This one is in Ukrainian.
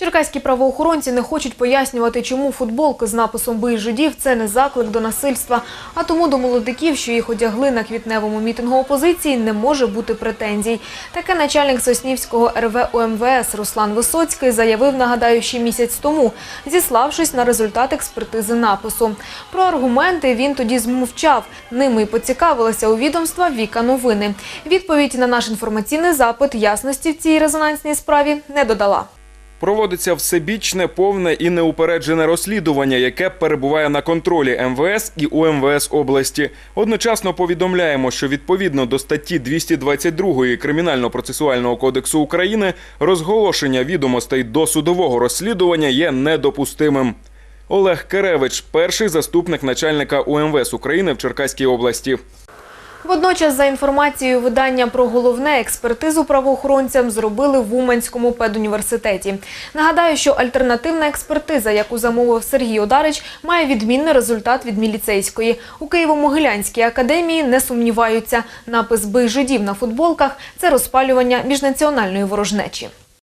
Черкаські правоохоронці не хочуть пояснювати, чому футболки з написом «Бий жидів» – це не заклик до насильства. А тому до молодиків, що їх одягли на квітневому мітингу опозиції, не може бути претензій. Таке начальник Соснівського РВ УМВС Руслан Висоцький заявив, нагадаю, ще місяць тому, зіславшись на результат експертизи напису. Про аргументи він тоді змовчав. Ними й поцікавилася у відомства Віка Новини. Відповідь на наш інформаційний запит ясності в цій резонансній справі не додала. Проводиться всебічне, повне і неупереджене розслідування, яке перебуває на контролі МВС і УМВС області. Одночасно повідомляємо, що відповідно до статті 222 Кримінально-процесуального кодексу України розголошення відомостей до судового розслідування є недопустимим. Олег Керевич, перший заступник начальника УМВС України в Черкаській області. Водночас, за інформацією видання про головне експертизу правоохоронцям зробили в Уманському педуніверситеті. Нагадаю, що альтернативна експертиза, яку замовив Сергій Одарич, має відмінний результат від міліцейської. У Києво-Могилянській академії не сумніваються. Напис «Бий жидів» на футболках – це розпалювання міжнаціональної ворожнечі.